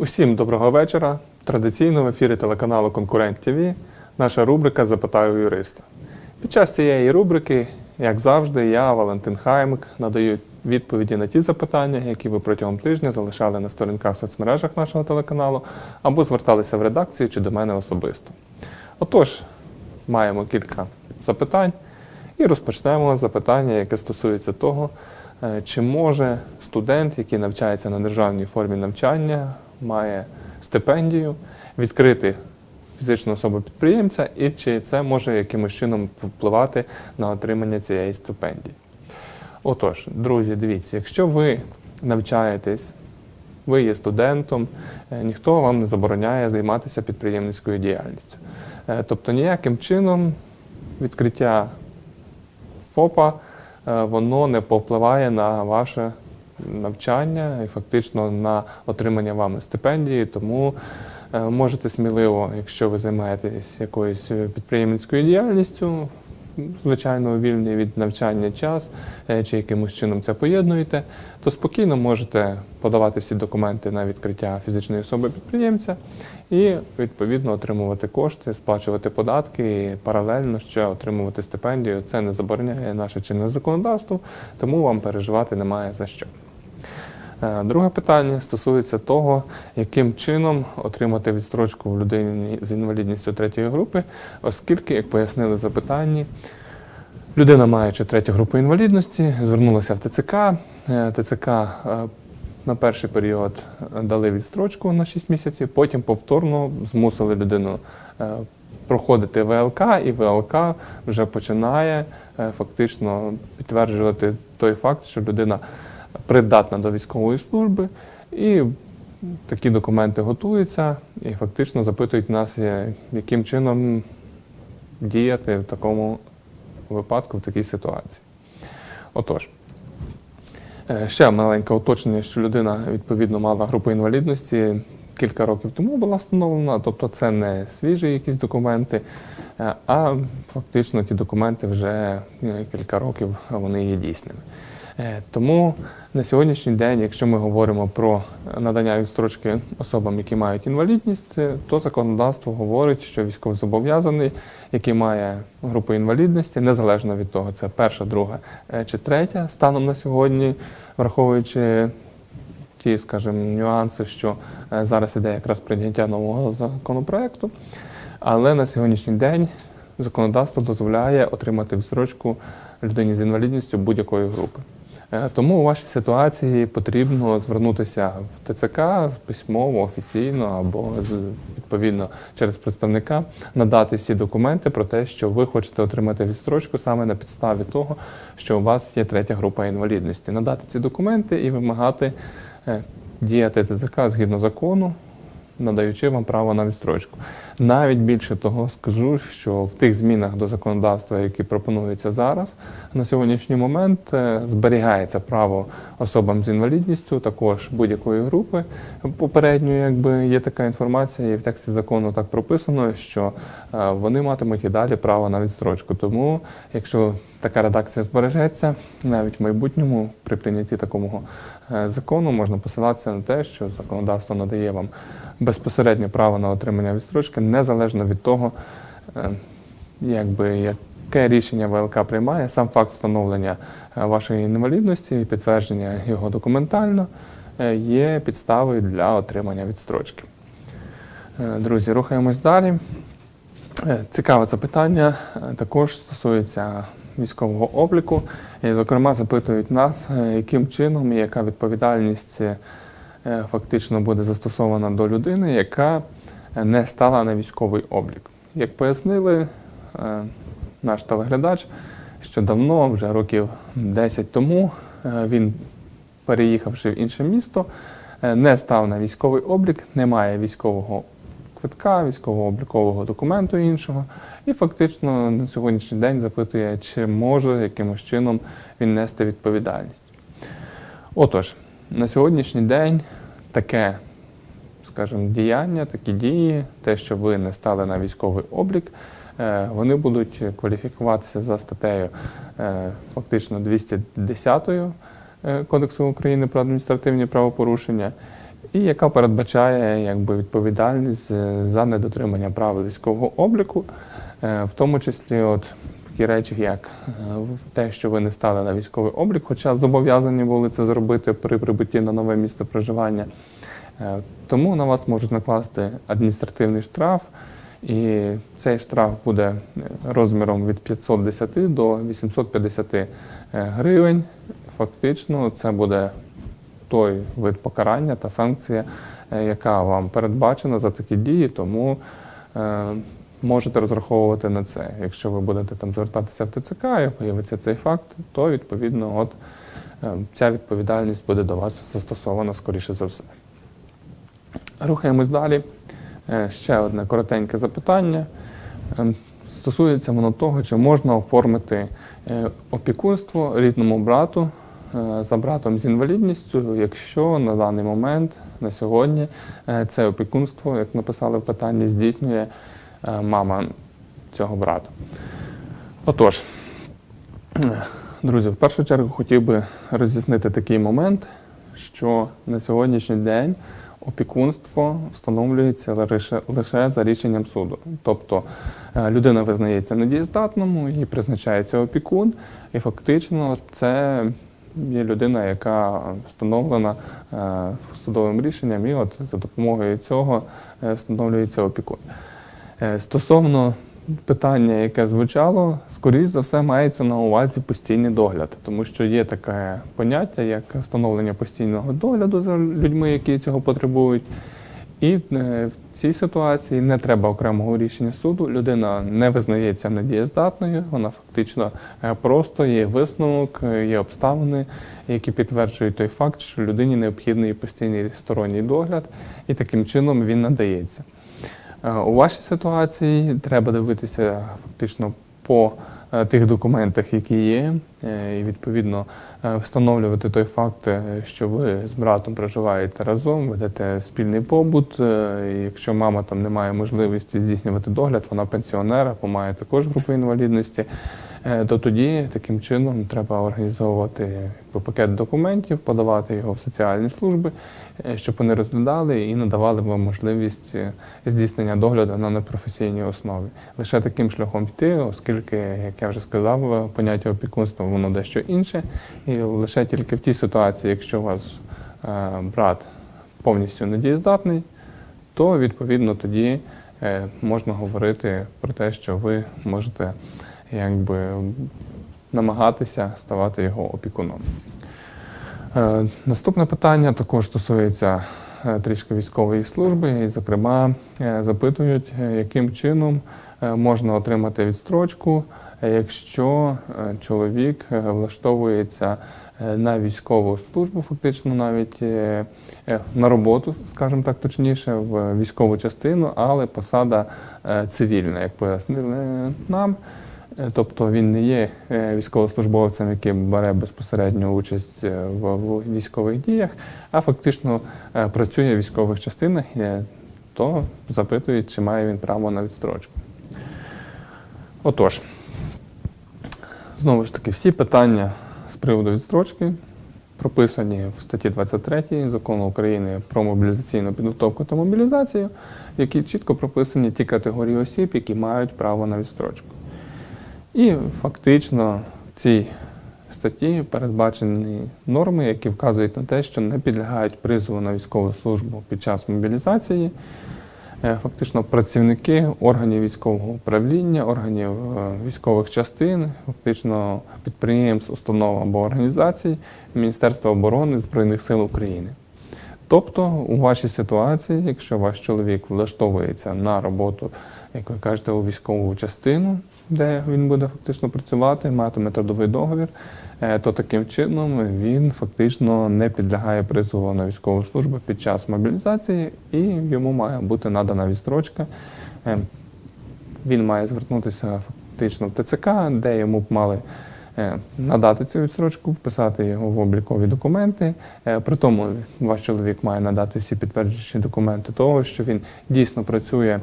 Усім доброго вечора. Традиційно в ефірі телеканалу Конкурент ТВ наша рубрика Запитаю юриста. Під час цієї рубрики, як завжди, я, Валентин Хаймик, надаю відповіді на ті запитання, які ви протягом тижня залишали на сторінках в соцмережах нашого телеканалу або зверталися в редакцію чи до мене особисто. Отож, маємо кілька запитань і розпочнемо з запитання, яке стосується того, е, чи може студент, який навчається на державній формі навчання, має стипендію, відкрити фізичну особу підприємця, і чи це може якимось чином впливати на отримання цієї стипендії. Отож, друзі, дивіться, якщо ви навчаєтесь, ви є студентом, е, ніхто вам не забороняє займатися підприємницькою діяльністю. Е, Тобто ніяким чином відкриття ФОПа е, воно не повпливає на ваше навчання і фактично на отримання вами стипендії. Тому е, можете сміливо, якщо ви займаєтесь якоюсь підприємницькою діяльністю, звичайно, вільний від навчання час е, чи якимось чином це поєднуєте, то спокійно можете подавати всі документи на відкриття фізичної особи підприємця і відповідно отримувати кошти, сплачувати податки і паралельно ще отримувати стипендію. Це не забороняє наше чинне законодавство, тому вам переживати немає за що. Е, Друге питання стосується того, яким чином отримати відстрочку в людині з інвалідністю третьої групи, оскільки, як пояснили в запитанні, людина, маючи третю групу інвалідності, звернулася в ТЦК. Е, ТЦК е, на перший період дали відстрочку на 6 місяців, потім повторно змусили людину проходити ВЛК, і ВЛК вже починає фактично підтверджувати той факт, що людина придатна до військової служби, і такі документи готуються і фактично запитують нас, яким чином діяти в такому випадку, в такій ситуації. Отож, е, ще маленьке уточнення, що людина відповідно мала групу інвалідності. Кілька років тому була встановлена, тобто це не свіжі якісь документи, е, а фактично ті документи вже е, кілька років вони є дійсними. Е, Тому на сьогоднішній день, якщо ми говоримо про надання відстрочки особам, які мають інвалідність, е, то законодавство говорить, що військовозобов'язаний, який має групу інвалідності, незалежно від того, це перша, друга е, чи третя, станом на сьогодні, враховуючи ті, скажімо, нюанси, що е, зараз іде якраз прийняття нового законопроекту. Але на сьогоднішній день законодавство дозволяє отримати відстрочку людині з інвалідністю будь-якої групи. Е, Тому у вашій ситуації потрібно звернутися в ТЦК письмово, офіційно або відповідно через представника, надати всі документи про те, що ви хочете отримати відстрочку саме на підставі того, що у вас є третя група інвалідності. Надати ці документи і вимагати е, діяти ТЦК згідно закону, надаючи вам право на відстрочку. Навіть більше того скажу, що в тих змінах до законодавства, які пропонуються зараз, на сьогоднішній момент е, зберігається право особам з інвалідністю, також будь-якої групи. Попередньо, якби є така інформація, і в тексті закону так прописано, що е, вони матимуть і далі право на відстрочку. Тому, якщо така редакція збережеться, навіть в майбутньому при прийнятті такого е, закону можна посилатися на те, що законодавство надає вам безпосередньо право на отримання відстрочки, незалежно від того, е, якби яке рішення ВЛК приймає, сам факт встановлення е, вашої інвалідності і підтвердження його документально є підставою для отримання відстрочки. Друзі, рухаємось далі. Цікаве запитання також стосується військового обліку. І, зокрема, запитують нас, е, яким чином і яка відповідальність е, фактично буде застосована до людини, яка е, не стала на військовий облік. Як пояснили наш телеглядач, що давно, вже років 10 тому, він, переїхавши в інше місто, не став на військовий облік, не має військового квитка, військово-облікового документу іншого, і фактично на сьогоднішній день запитує, чи може якимось чином він нести відповідальність. Отож, на сьогоднішній день таке, скажімо, діяння, такі дії, те, що ви не стали на військовий облік, е, вони будуть кваліфікуватися за статтею е, фактично 210 е, Кодексу України про адміністративні правопорушення. І яка передбачає якби, відповідальність е, за недотримання правил військового обліку, е, в тому числі от такі речі, як е, те, що ви не стали на військовий облік, хоча зобов'язані були це зробити при прибутті на нове місце проживання. Тому на вас можуть накласти адміністративний штраф, і цей штраф буде розміром від 510 до 850 е, гривень. Фактично, це буде той вид покарання та санкція, е, яка вам передбачена за такі дії, тому е, можете розраховувати на це. Якщо ви будете там звертатися в ТЦК і появиться цей факт, то відповідно от, е, ця відповідальність буде до вас застосована скоріше за все. Рухаємось далі. Ще одне коротеньке запитання. Стосується воно того, чи можна оформити опікунство рідному брату за братом з інвалідністю, якщо на даний момент, на сьогодні, е, це опікунство, як написали в питанні, здійснює е, мама цього брата. Отож, е, друзі, в першу чергу хотів би роз'яснити такий момент, що на сьогоднішній день опікунство встановлюється лише, за рішенням суду. Тобто е, людина визнається недієздатному, їй призначається опікун, і фактично це є людина, яка встановлена е, судовим рішенням, і от за допомогою цього е, встановлюється опікун. Е, Стосовно питання, яке звучало, скоріш за все мається на увазі постійний догляд, тому що є таке поняття, як встановлення постійного догляду за людьми, які цього потребують. І е, в цій ситуації не треба окремого рішення суду. Людина не визнається недієздатною, вона фактично е, просто є висновок, е, є обставини, які підтверджують той факт, що людині необхідний постійний сторонній догляд, і таким чином він надається. У вашій ситуації треба дивитися фактично по е, тих документах, які є, е, і відповідно е, встановлювати той факт, що ви з братом проживаєте разом, ведете спільний побут. і Якщо мама там не має можливості здійснювати догляд, вона пенсіонера, бо має також групу інвалідності. Е, То тоді таким чином треба організовувати пакет документів, подавати його в соціальні служби, е, щоб вони розглядали і надавали вам можливість е, здійснення догляду на непрофесійній основі. Лише таким шляхом йти, оскільки, як я вже сказав, поняття опікунства воно дещо інше, і лише тільки в тій ситуації, якщо у вас брат повністю недієздатний, то відповідно тоді можна говорити про те, що ви можете якби намагатися ставати його опікуном. Е, Наступне питання також стосується е, трішки військової служби, і, зокрема, е, запитують, яким чином можна отримати відстрочку, якщо чоловік влаштовується на військову службу, фактично навіть на роботу, скажімо так точніше, в військову частину, але посада цивільна, як пояснили нам. Е, Тобто він не є е, військовослужбовцем, який бере безпосередню участь е, в, військових діях, а фактично працює в військових частинах, то запитують, чи має він право на відстрочку. Отож, знову ж таки, всі питання з приводу відстрочки прописані в статті 23 закону України про мобілізаційну підготовку та мобілізацію, в якій чітко прописані ті категорії осіб, які мають право на відстрочку. І фактично в цій статті передбачені норми, які вказують на те, що не підлягають призову на військову службу під час мобілізації. Е, Фактично працівники органів військового управління, органів е, військових частин, фактично підприємств, установ або організацій Міністерства оборони Збройних сил України. Тобто, у вашій ситуації, якщо ваш чоловік влаштовується на роботу, як ви кажете, у військову частину, де він буде фактично працювати, матиме трудовий договір, е, то таким чином він фактично не підлягає призову на військову службу під час мобілізації, і йому має бути надана відстрочка. Е, Він має звернутися фактично в ТЦК, де йому б мали надати цю відстрочку, вписати його в облікові документи. Е, При тому ваш чоловік має надати всі підтверджуючі документи того, що він дійсно працює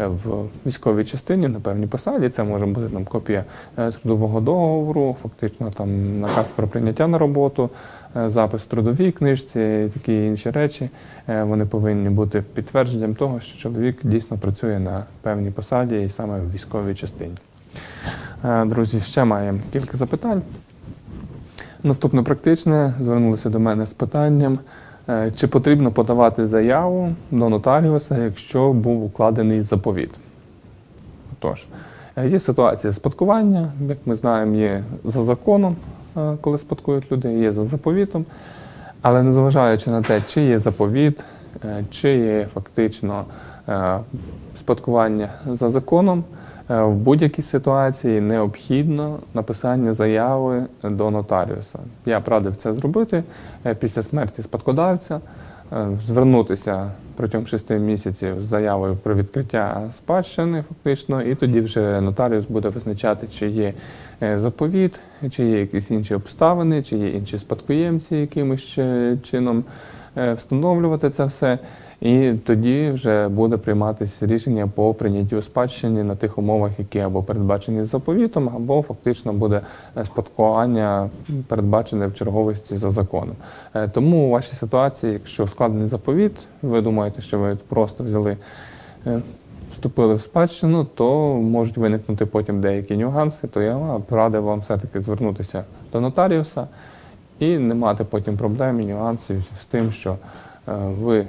е, в військовій частині на певній посаді. Це може бути там копія е, трудового договору, фактично там наказ про прийняття на роботу, е, запис в трудовій книжці і такі інші речі. Е, Вони повинні бути підтвердженням того, що чоловік дійсно працює на певній посаді і саме в військовій частині. Е, Друзі, ще маємо кілька запитань. Наступне практичне звернулося до мене з питанням, е, чи потрібно подавати заяву до нотаріуса, якщо був укладений заповіт. Тож, е, є ситуація спадкування, як ми знаємо, є за законом, коли спадкують люди, є за заповітом. Але незважаючи на те, чи є заповіт, чи є фактично спадкування за законом, в будь-якій ситуації необхідно написання заяви до нотаріуса. Я радив це зробити е, після смерті спадкодавця, е, звернутися протягом шести місяців з заявою про відкриття спадщини, фактично, і тоді вже нотаріус буде визначати, чи є е, заповіт, чи є якісь інші обставини, чи є інші спадкоємці, якимось чином е, встановлювати це все. І тоді вже буде прийматися рішення по прийняттю спадщини на тих умовах, які або передбачені заповітом, або фактично буде е, спадкування передбачене в черговості за законом. Е, Тому у вашій ситуації, якщо складений заповіт, ви думаєте, що ви просто взяли. е, Вступили в спадщину, то можуть виникнути потім деякі нюанси, то я вам радив вам все-таки звернутися до нотаріуса і не мати потім проблем і нюансів з тим, що ви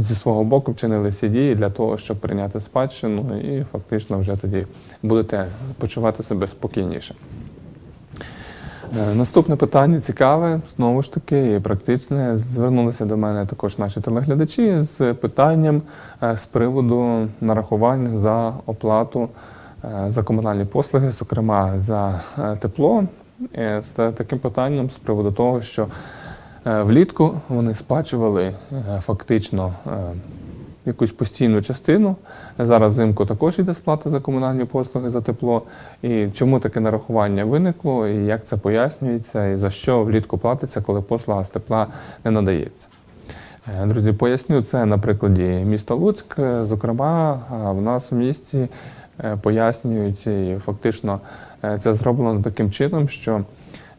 зі свого боку вчинили всі дії для того, щоб прийняти спадщину, і фактично вже тоді будете почувати себе спокійніше. Е, Наступне питання цікаве, знову ж таки, і практичне. Звернулися до мене також наші телеглядачі з питанням е, з приводу нарахувань за оплату е, за комунальні послуги, зокрема за тепло, з таким питанням з приводу того, що влітку вони сплачували е, фактично е, якусь постійну частину. Зараз взимку також йде сплата за комунальні послуги за тепло. І чому таке нарахування виникло, і як це пояснюється, і за що влітку платиться, коли послуга з тепла не надається. Е, Друзі, поясню це на прикладі міста Луцьк. Е, Зокрема, е, в нас в місті е, пояснюють, і фактично е, це зроблено таким чином, що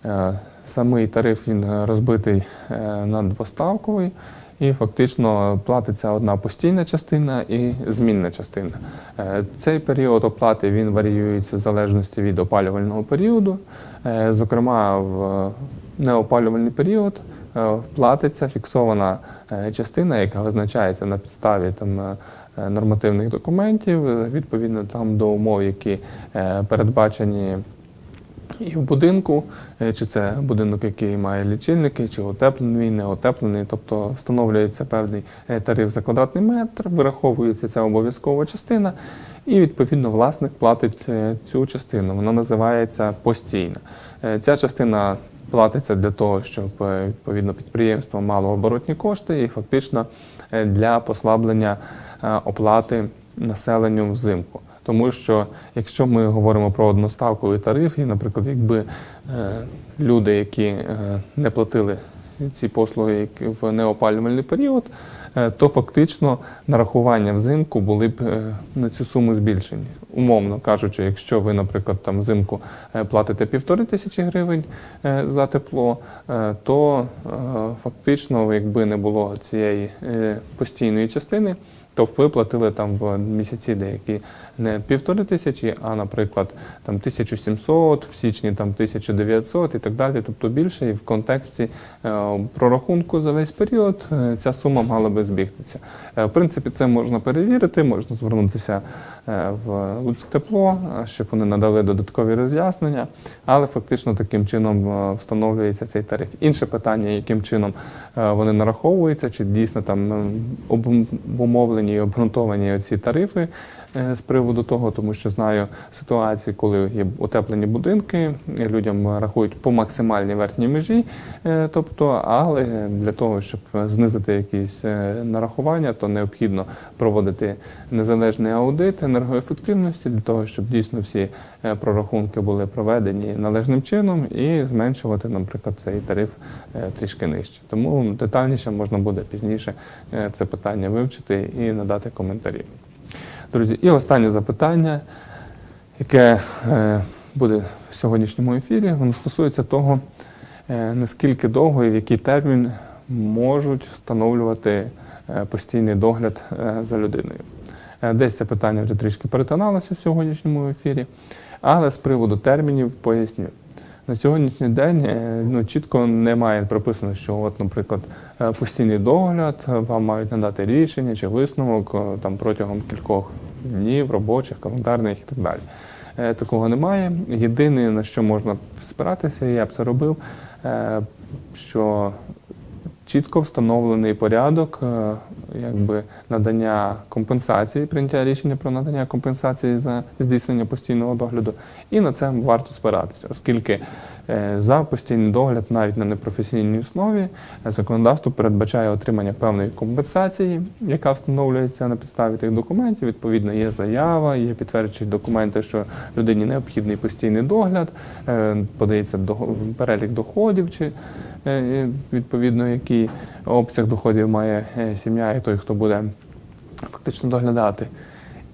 е, самий тариф він е, розбитий е, на двоставковий, і фактично платиться одна постійна частина і змінна частина. Е, Цей період оплати він варіюється в залежності від опалювального періоду. Зокрема, в неопалювальний період платиться фіксована частина, яка визначається на підставі там. Нормативних документів відповідно там до умов, які передбачені і в будинку, е, чи це будинок, який має лічильники, чи утеплений, не утеплений, тобто встановлюється певний е, тариф за квадратний метр, вираховується ця обов'язкова частина, і відповідно власник платить е, цю частину. Вона називається постійна. Ця частина платиться для того, щоб відповідно підприємство мало оборотні кошти і фактично для послаблення оплати населенню взимку. Тому що якщо ми говоримо про одноставковий тариф, і, наприклад, якби е, люди, які е, не платили ці послуги в неопалювальний період, е, то фактично нарахування взимку були б на цю суму збільшені. Умовно кажучи, якщо ви, наприклад, там взимку платите півтори тисячі гривень за тепло, то фактично, якби не було цієї постійної частини, то ви платили там в місяці деякі не півтори тисячі, а, наприклад, там 1700, в січні там 1900 і так далі, тобто більше. І в контексті е, прорахунку за весь період е, ця сума мала би збігтися. Е, в принципі, це можна перевірити, можна звернутися в Луцьктепло, е, щоб вони надали додаткові роз'яснення, але фактично таким чином встановлюється цей тариф. Інше питання, яким чином вони нараховуються, чи дійсно там е, обум- і обґрунтовані ці тарифи. е, з приводу того, тому що знаю ситуації, коли є утеплені будинки, людям рахують по максимальній верхній межі, е, тобто, але для того, щоб знизити якісь е, нарахування, то необхідно проводити незалежний аудит енергоефективності для того, щоб дійсно всі прорахунки були проведені належним чином і зменшувати, наприклад, цей тариф трішки нижче. Тому детальніше можна буде пізніше це питання вивчити і надати коментарі. Друзі, і останнє запитання, яке е, буде в сьогоднішньому ефірі, воно стосується того, е, наскільки довго і в який термін можуть встановлювати е, постійний догляд за людиною. Десь це питання вже трішки перетиналося в сьогоднішньому ефірі, але з приводу термінів поясню. На сьогоднішній день е, ну, чітко немає прописано, що, от, наприклад, е, постійний догляд, е, вам мають надати рішення чи висновок там, протягом кількох днів, робочих, календарних і так далі. Такого немає. Єдине, на що можна спиратися, я б це робив, що чітко встановлений порядок якби, надання компенсації, прийняття рішення про надання компенсації за здійснення постійного догляду, і на це варто спиратися, оскільки е, за постійний догляд навіть на непрофесійній основі е, законодавство передбачає отримання певної компенсації, яка встановлюється на підставі тих документів. Відповідно, є заява, є підтверджуючі документи, що людині необхідний постійний догляд, е, подається перелік доходів чи відповідно, який обсяг доходів має е, сім'я і той, хто буде фактично доглядати.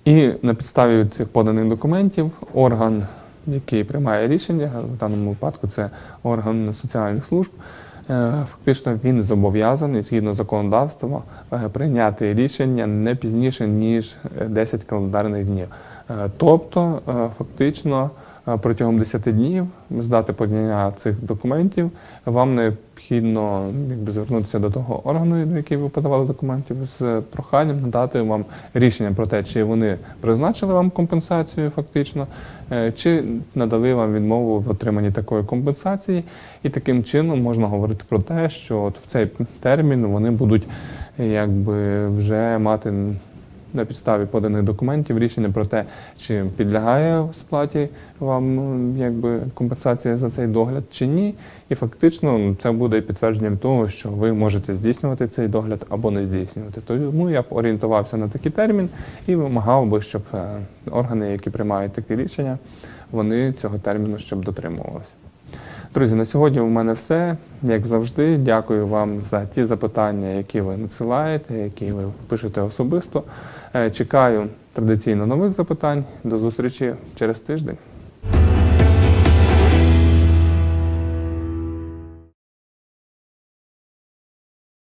І на підставі цих поданих документів орган, який приймає рішення, в даному випадку це орган соціальних служб, е, фактично він зобов'язаний згідно законодавства е, прийняти рішення не пізніше ніж е, 10 календарних днів. Тобто, фактично, протягом 10 днів з дати подання цих документів вам необхідно якби, звернутися до того органу, до який ви подавали документів, з проханням надати вам рішення про те, чи вони призначили вам компенсацію фактично, е, чи надали вам відмову в отриманні такої компенсації. І таким чином можна говорити про те, що от в цей термін вони будуть якби вже мати на підставі поданих документів рішення про те, чи підлягає сплаті вам ну, якби компенсація за цей догляд чи ні. І фактично ну, це буде підтвердженням того, що ви можете здійснювати цей догляд або не здійснювати. Тому я б орієнтувався на такий термін і вимагав би, щоб е, органи, які приймають такі рішення, вони цього терміну щоб дотримувалися. Друзі, на сьогодні у мене все. Як завжди, дякую вам за ті запитання, які ви надсилаєте, які ви пишете особисто. Е, Чекаю традиційно нових запитань. До зустрічі через тиждень.